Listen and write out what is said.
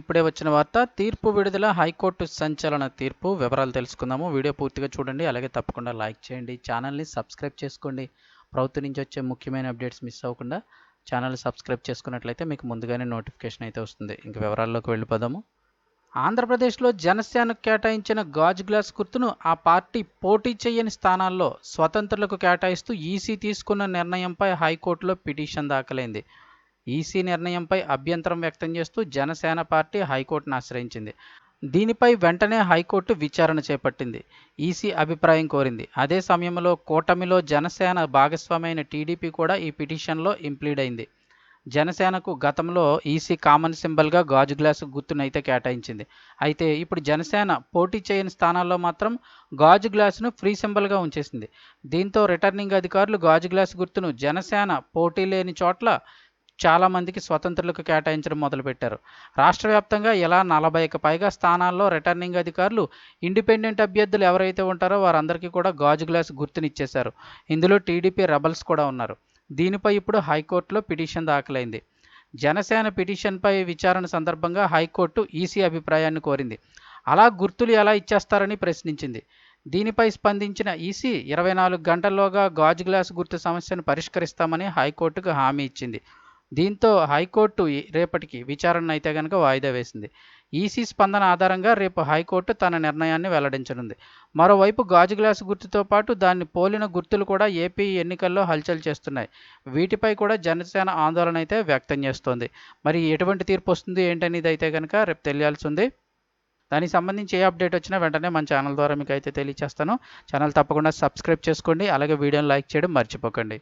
ఇప్పుడే వచ్చిన వార్త తీర్పు విడుదల హైకోర్టు సంచలన తీర్పు వివరాలు తెలుసుకుందాము. వీడియో పూర్తిగా చూడండి అలాగే తప్పకుండా లైక్ చేయండి. ఛానల్ని సబ్స్క్రైబ్ చేసుకోండి. ప్రభుత్వం నుంచి వచ్చే ముఖ్యమైన అప్డేట్స్ మిస్ అవ్వకుండా ఛానల్ని సబ్స్క్రైబ్ చేసుకున్నట్లయితే మీకు ముందుగానే నోటిఫికేషన్ అయితే వస్తుంది. ఇంక వివరాల్లోకి వెళ్ళిపోదాము. ఆంధ్రప్రదేశ్లో జనసేనకు కేటాయించిన గాజు గ్లాస్ గుర్తును ఆ పార్టీ పోటీ చేయని స్థానాల్లో స్వతంత్రులకు కేటాయిస్తూ ఈసీ తీసుకున్న నిర్ణయంపై హైకోర్టులో పిటిషన్ దాఖలైంది. ఈసీ నిర్ణయంపై అభ్యంతరం వ్యక్తం చేస్తూ జనసేన పార్టీ హైకోర్టును ఆశ్రయించింది. దీనిపై వెంటనే హైకోర్టు విచారణ చేపట్టింది. ఈసీ అభిప్రాయం కోరింది. అదే సమయంలో కూటమిలో జనసేన భాగస్వామైన టీడీపీ కూడా ఈ పిటిషన్లో ఇంప్లీడ్ అయింది. జనసేనకు గతంలో ఈసీ కామన్ సింబల్గా గాజు గ్లాసు గుర్తునైతే కేటాయించింది. అయితే ఇప్పుడు జనసేన పోటీ చేయని స్థానాల్లో మాత్రం గాజు గ్లాసును ఫ్రీ సింబల్గా ఉంచేసింది. దీంతో రిటర్నింగ్ అధికారులు గాజు గ్లాసు గుర్తును జనసేన పోటీ లేని చోట్ల చాలామందికి స్వతంత్రులకు కేటాయించడం మొదలుపెట్టారు. రాష్ట్ర వ్యాప్తంగా ఇలా నలభైకి పైగా స్థానాల్లో రిటర్నింగ్ అధికారులు ఇండిపెండెంట్ అభ్యర్థులు ఎవరైతే ఉంటారో వారందరికీ కూడా గాజు గ్లాస్ గుర్తునిచ్చేశారు. ఇందులో టీడీపీ రెబల్స్ కూడా ఉన్నారు. దీనిపై ఇప్పుడు హైకోర్టులో పిటిషన్ దాఖలైంది. జనసేన పిటిషన్పై విచారణ సందర్భంగా హైకోర్టు ఈసీ అభిప్రాయాన్ని కోరింది. అలా గుర్తులు ఎలా ఇచ్చేస్తారని ప్రశ్నించింది. దీనిపై స్పందించిన ఈసీ ఇరవై నాలుగు గంటల్లోగా గాజు గ్లాస్ గుర్తు సమస్యను పరిష్కరిస్తామని హైకోర్టుకు హామీ ఇచ్చింది. దీంతో హైకోర్టు రేపటికి విచారణ అయితే కనుక వాయిదా వేసింది. ఈసీ స్పందన ఆధారంగా రేపు హైకోర్టు తన నిర్ణయాన్ని వెల్లడించనుంది. మరోవైపు గాజు గ్లాసు గుర్తుతో పాటు దాన్ని పోలిన గుర్తులు కూడా ఏపీ ఎన్నికల్లో హల్చల్ చేస్తున్నాయి. వీటిపై కూడా జనసేన ఆందోళన అయితే వ్యక్తం చేస్తోంది. మరి ఎటువంటి తీర్పు వస్తుంది ఏంటనేది అయితే కనుక రేపు తెలియాల్సి ఉంది. దానికి సంబంధించి ఏ అప్డేట్ వచ్చినా వెంటనే మన ఛానల్ ద్వారా మీకు అయితే తెలియచేస్తాను. ఛానల్ తప్పకుండా సబ్స్క్రైబ్ చేసుకోండి. అలాగే వీడియోని లైక్ చేయడం మర్చిపోకండి.